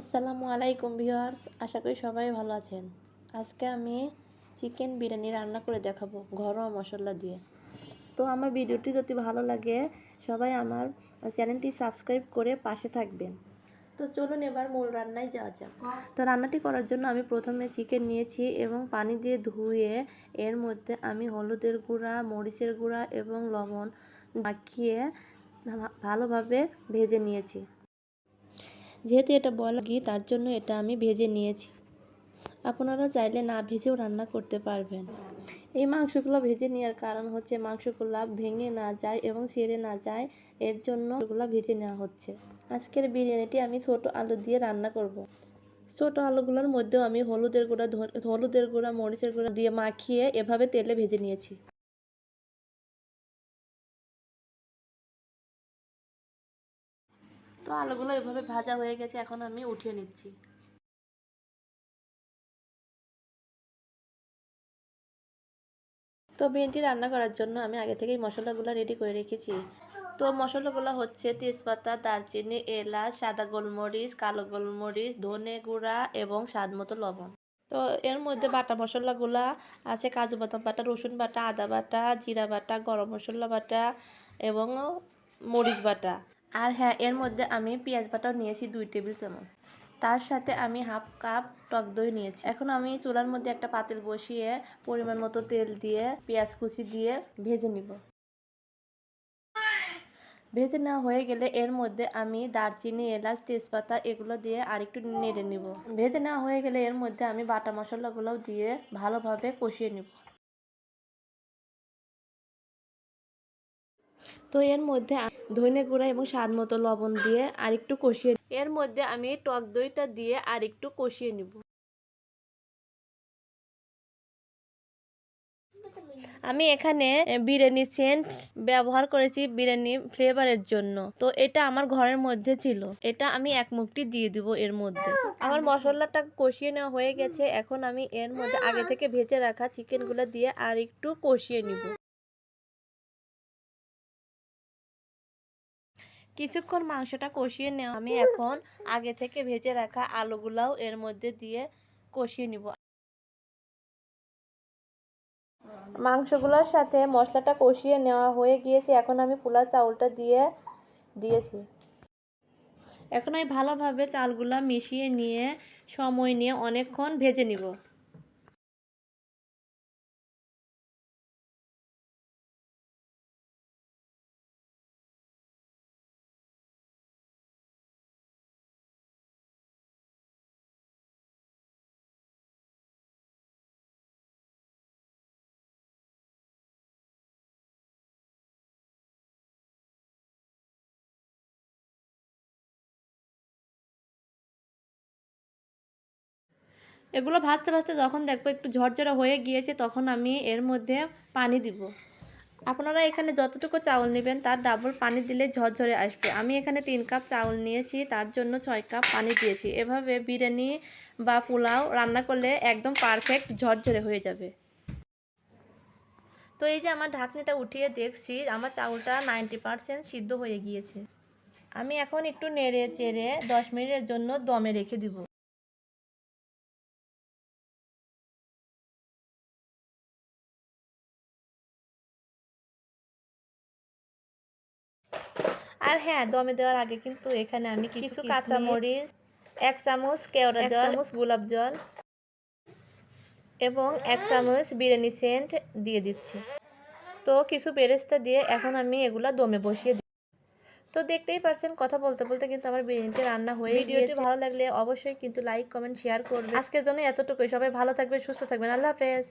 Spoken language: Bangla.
আসসালামু আলাইকুম ভিউয়ার্স, আশা করি সবাই ভালো আছেন। আজকে আমি চিকেন বিরিয়ানি রান্না করে দেখাবো ঘরোয়া মশলা দিয়ে। তো আমার ভিডিওটি যদি ভালো লাগে, সবাই আমার চ্যানেলটি সাবস্ক্রাইব করে পাশে থাকবেন। তো চলুন এবার মূল রান্নায় যাওয়া যাক। তো রান্নাটি করার জন্য আমি প্রথমে চিকেন নিয়েছি এবং পানি দিয়ে ধুয়ে এর মধ্যে আমি হলুদের গুঁড়া, মরিচের গুঁড়া এবং লবণ মাখিয়ে ভালোভাবে ভেজে নিয়েছি। যেহেতু এটা বয়ল ঘি, তার জন্য এটা আমি ভেজে নিয়েছি। আপনারা চাইলে না ভেজেও রান্না করতে পারবেন। এই মাংসগুলো ভেজে নেওয়ার কারণ হচ্ছে মাংসগুলো ভেঙে না যায় এবং ছেড়ে না যায়, এর জন্য এগুলো ভেজে নেওয়া হচ্ছে। আজকের বিরিয়ানিটি আমি ছোট আলু দিয়ে রান্না করব। ছোট আলুগুলোর মধ্যেও আমি হলুদের গুঁড়া হলুদের গুঁড়া, মরিচের গুঁড়া দিয়ে মাখিয়ে এভাবে তেলে ভেজে নিয়েছি। তো আলুগুলো এভাবে ভাজা হয়ে গেছে, এখন আমি উঠিয়ে নিচ্ছি। তো বিনটি রান্না করার জন্য আমি আগে থেকেই মশলাগুলো রেডি করে রেখেছি। তো মশলাগুলো হচ্ছে তেজপাতা, দারচিনি, এলাচ, সাদা গোলমরিচ, কালো গোলমরিচ, ধনে গুঁড়া এবং স্বাদ মতো লবণ। তো এর মধ্যে বাটা মশলাগুলা আছে, কাজু বাদাম বাটা, রসুন বাটা, আদা বাটা, জিরা বাটা, গরম মশলা বাটা এবং মরিচ বাটা। আর হ্যাঁ এর মধ্যে আমি পেঁয়াজ বাটাও নিয়েছি দুই টেবিল চামচ। তার সাথে আমি হাফ কাপ টক দই নিয়েছি। এখন আমি চুলার মধ্যে একটা পাতিল বসিয়ে পরিমাণ মতো তেল দিয়ে পেঁয়াজ কুচি দিয়ে ভেজে নিব। ভেজে নেওয়া হয়ে গেলে এর মধ্যে আমি দারচিনি, এলাচ, তেজপাতা এগুলো দিয়ে আরেকটু নেড়ে নিব। ভেজে নেওয়া হয়ে গেলে এর মধ্যে আমি বাটা মশলাগুলো দিয়ে ভালোভাবে কষিয়ে নিব। তো এর মধ্যে ধনে গুঁড়া এবং স্বাদ মতো লবণ দিয়ে আর একটু কষিয়ে এর মধ্যে আমি টক দইটা দিয়ে আর একটু কষিয়ে নিব। আমি এখানে বিরিয়ানি সেন্ট ব্যবহার করেছি বিরিয়ানি ফ্লেভারের জন্য। তো এটা আমার ঘরের মধ্যে ছিল। এটা আমি এক মুখটি দিয়ে দিব এর মধ্যে। আমার মশলাটা কষিয়ে নেওয়া হয়ে গেছে। এখন আমি এর মধ্যে আগে থেকে ভেজে রাখা চিকেনগুলো দিয়ে আর একটু কষিয়ে নিব। কিছুক্ষণ মাংসটা কষিয়ে নেওয়া। আমি এখন আগে থেকে ভেজে রাখা আলুগুলাও এর মধ্যে দিয়ে কষিয়ে নিব। মাংসগুলোর সাথে মশলাটা কষিয়ে নেওয়া হয়ে গিয়েছে। এখন আমি পোলা চাউলটা দিয়ে দিয়েছি। এখন আমি ভালোভাবে চালগুলা মিশিয়ে নিয়ে সময় নিয়ে অনেকক্ষণ ভেজে নিব। এগুলো ভাজতে ভাজতে যখন দেখব একটু ঝরঝরা হয়ে গিয়েছে, তখন আমি এর মধ্যে পানি দিব। আপনারা এখানে যতটুকু চাউল নেবেন, তার ডাবল পানি দিলে ঝরঝরে আসবে। আমি এখানে তিন কাপ চাউল নিয়েছি, তার জন্য ছয় কাপ পানি দিয়েছি। এভাবে বিরিয়ানি বা পোলাও রান্না করলে একদম পারফেক্ট ঝরঝরে হয়ে যাবে। তো এই যে আমার ঢাকনিটা উঠিয়ে দেখছি, আমার চাউলটা নাইনটি পারসেন্ট সিদ্ধ হয়ে গিয়েছে। আমি এখন একটু নেড়ে চেড়ে দশ মিনিটের জন্য দমে রেখে দিব। আর হ্যাঁ দমে দেওয়ার আগে কিন্তু এখানে আমি কিছু কাঁচা মরিচ এক চামচ কেওড়া জল চামচ গোলাপ জল এবং এক চামচ বিরিয়ানি সেন্ট দিয়ে দিচ্ছি। তো কিছু বেরেস্তা দিয়ে এখন আমি এগুলা দমে বসিয়ে দিই তো দেখতেই পারছেন কথা বলতে বলতে কিন্তু আমার বিরিয়ানিটা রান্না হয়ে ভিডিওটি ভালো লাগলে অবশ্যই কিন্তু লাইক কমেন্ট শেয়ার করবে আজকের জন্য এতটুকুই। সবাই ভালো থাকবেন সুস্থ থাকবেন। আল্লাহ হাফেজ।